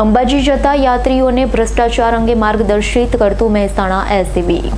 અંબાજી જતા યાત્રીઓને ભ્રષ્ટાચાર અંગે માર્ગદર્શિત કરતું મહેસાણા એસીબી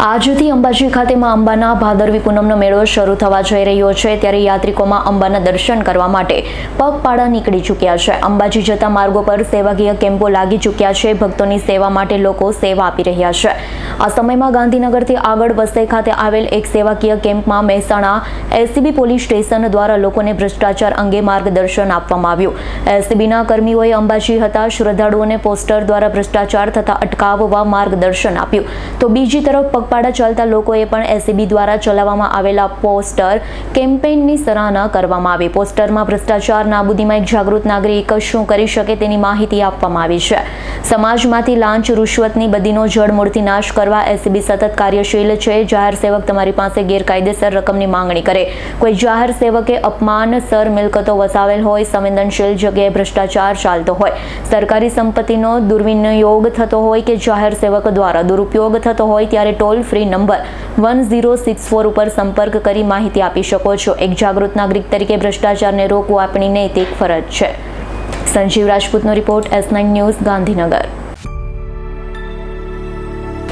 આજથી અંબાજી ખાતે માં અંબાના ભાદરવી પૂનમનો મેળો શરૂ થવા જઈ રહ્યો છે. ત્યારે યાત્રિકોમાં અંબાના દર્શન કરવા માટે પગપાળા નીકળી ચૂક્યા છે. અંબાજી જતા માર્ગો પર સેવાકીય કેમ્પો લાગી ચૂક્યા છે. ભક્તોની સેવા માટે લોકો સેવા આપી રહ્યા છે. આ સમયમાં ગાંધીનગરથી આગળ વસઈ ખાતે આવેલ એક સેવાકીય કેમ્પમાં મહેસાણા એસીબી પોલીસ સ્ટેશન દ્વારા લોકોને ભ્રષ્ટાચાર અંગે માર્ગદર્શન આપવામાં આવ્યું. એસીબીના કર્મીઓએ અંબાજી હતા, શ્રદ્ધાળુઓને પોસ્ટર દ્વારા ભ્રષ્ટાચાર થતા અટકાવવા માર્ગદર્શન આપ્યું. તો બીજી તરફ પગપાળા ચાલતા લોકોએ પણ એસીબી દ્વારા ચલાવવામાં આવેલા પોસ્ટર કેમ્પેઇનની સરાહના કરવામાં આવી. પોસ્ટરમાં ભ્રષ્ટાચાર નાબૂદીમાં એક જાગૃત નાગરિક શું કરી શકે તેની માહિતી આપવામાં આવી છે. સમાજમાંથી લાંચ, રૂશ્વતની બદીનો જળમૂળથી નાશ કરવા એસીબી સતત કાર્યશીલ છે. જાહેર સેવક તમારી પાસે ગેરકાયદેસર રકમની માંગણી કરે. કોઈ જાહેર સેવકે અપમાન, સર મિલકતો વસાવેલ હોય, સંવેદનશીલ જગ્યાએ ભ્રષ્ટાચાર ચાલતો હોય. સરકારી સંપત્તિનો દુર્વિનિયોગ થતો હોય કે જાહેર સેવક દ્વારા દુરુપયોગ થતો હોય ત્યારે toll free number one zero six four ઉપર સંપર્ક કરી માહિતી આપી શકો છો. એક જાગૃત નાગરિક તરીકે ભ્રષ્ટાચારને રોકવું આપણી નૈતિક ફરજ છે. Sanjeev રાજપૂતનો report S nine news Gandhinagar.